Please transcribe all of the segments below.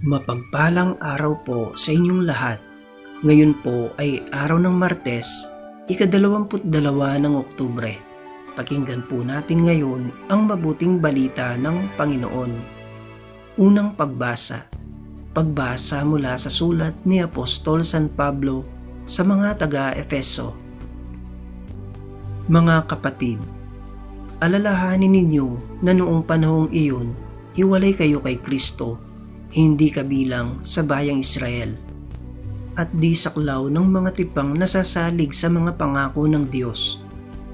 Mapagpalang araw po sa inyong lahat. Ngayon po ay araw ng Martes, ikadalawamput dalawa ng Oktubre. Pakinggan po natin ngayon ang mabuting balita ng Panginoon. Unang pagbasa. Pagbasa mula sa sulat ni Apostol San Pablo sa mga taga-Efeso. Mga kapatid, alalahanin ninyo na noong panahong iyon, hiwalay kayo kay Kristo hindi kabilang sa bayang Israel at di saklaw ng mga tipang nasasalig sa mga pangako ng Diyos.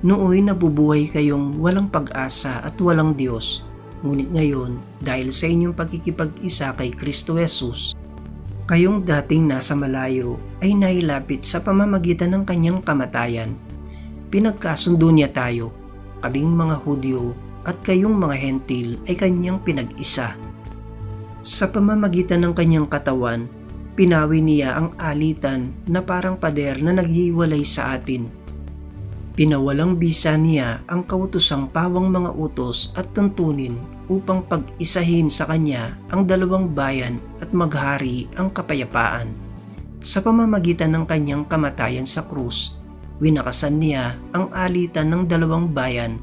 Nooy nabubuhay kayong walang pag-asa at walang Diyos, ngunit ngayon dahil sa inyong pagkikipag-isa kay Kristo Jesus, kayong dating nasa malayo ay nailapit sa pamamagitan ng kanyang kamatayan. Pinagkasundo niya tayo, kaming mga Hudyo at kayong mga Hentil ay kanyang pinag-isa sa pamamagitan ng kanyang katawan, pinawi niya ang alitan na parang pader na naghiwalay sa atin. Pinawalang bisa niya ang kautosang pawang mga utos at tuntunin upang pag-isahin sa kanya ang dalawang bayan at maghari ang kapayapaan. Sa pamamagitan ng kanyang kamatayan sa krus, winakasan niya ang alitan ng dalawang bayan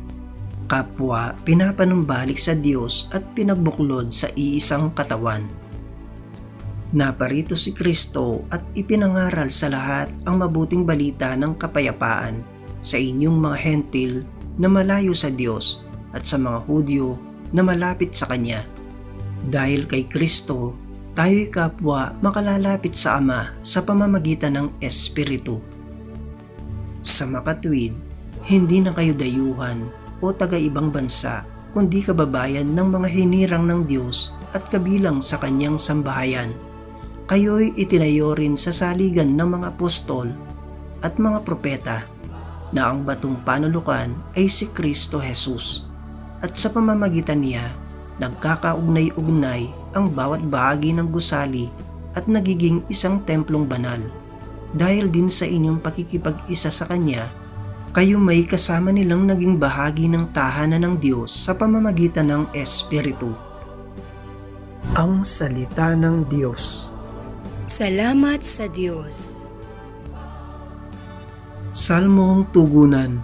kapwa pinapanumbalik sa Diyos at pinagbuklod sa iisang katawan. Naparito si Kristo at ipinangaral sa lahat ang mabuting balita ng kapayapaan sa inyong mga hentil na malayo sa Diyos at sa mga Hudyo na malapit sa Kanya. Dahil kay Kristo, tayo'y kapwa makalalapit sa Ama sa pamamagitan ng Espiritu. Sa makatwid, hindi na kayo dayuhan o taga-ibang bansa, kundi kababayan ng mga hinirang ng Diyos at kabilang sa kanyang sambahayan. Kayo'y itinayo rin sa saligan ng mga apostol at mga propeta na ang batong panulukan ay si Kristo Jesus. At sa pamamagitan niya, nagkakaugnay-ugnay ang bawat bahagi ng gusali at nagiging isang templong banal. Dahil din sa inyong pakikipag-isa sa Kanya, kayo may kasama nilang naging bahagi ng tahanan ng Diyos sa pamamagitan ng Espiritu. Ang Salita ng Diyos Salamat sa Diyos. Salmong Tugunan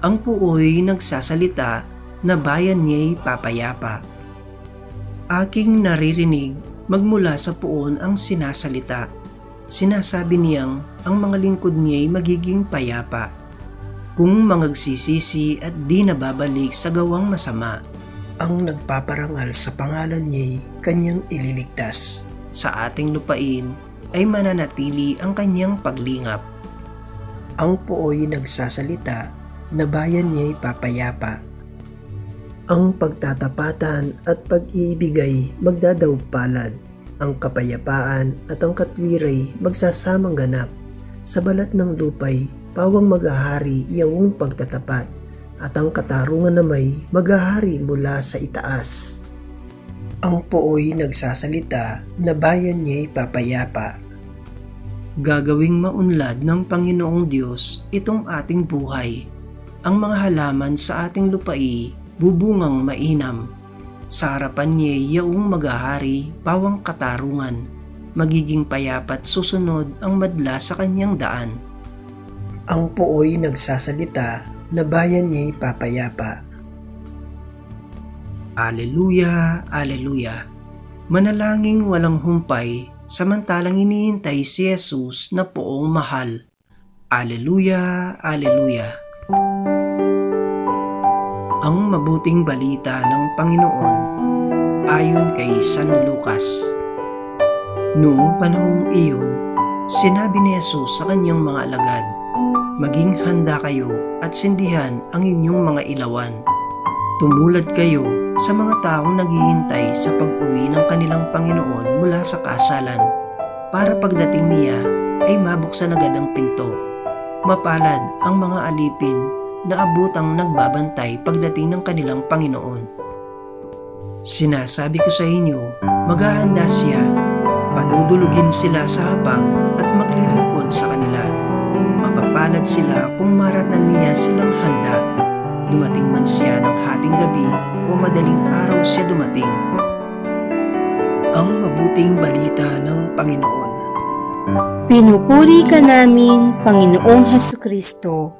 Ang puoy nagsasalita na bayan niya'y papayapa. Aking naririnig magmula sa puon ang sinasalita. Sinasabi niyang ang mga lingkod niya'y magiging payapa kung mangagsisisi at di nababalik sa gawang masama. Ang nagpaparangal sa pangalan niya'y kanyang ililigtas. Sa ating lupain ay mananatili ang kanyang paglingap. Ang puoy nagsasalita na bayan niya'y papayapa. Ang pagtatapatan at pag-iibigay magdadaog palad. Ang kapayapaan at ang katwiray magsasamang ganap. Sa balat ng lupay, pawang maghahari iyawong pagtatapat at ang katarungan na may maghahari mula sa itaas. Ang pooy nagsasalita na bayan niya'y papayapa. Gagawing maunlad ng Panginoong Diyos itong ating buhay. Ang mga halaman sa ating lupai bubungang mainam. Sa harapan niya yaong maghahari pawang katarungan. Magiging payapat susunod ang madla sa kanyang daan. Ang puoy nagsasalita na bayan niya'y papayapa. Aleluya, Aleluya. Manalangin walang humpay, samantalang iniintay si Jesus na poong mahal. Aleluya, Aleluya. Ang mabuting balita ng Panginoon ayon kay San Lucas. Noong panahong iyon, sinabi ni Jesus sa kanyang mga alagad, Maging handa kayo at sindihan ang inyong mga ilawan. Tumulad kayo sa mga taong naghihintay sa pag-uwi ng kanilang Panginoon mula sa kasalan para pagdating niya ay mabuksan agad ang pinto. Mapalad ang mga alipin na abutang nagbabantay pagdating ng kanilang Panginoon. Sinasabi ko sa inyo, maghahanda siya, padudulugin sila sa hapag mapapalad sila kung maratnan niya silang handa. Dumating man siya ng hating gabi o madaling araw siya dumating. ang mabuting balita ng Panginoon. Pinupuri ka namin, Panginoong Heso Kristo.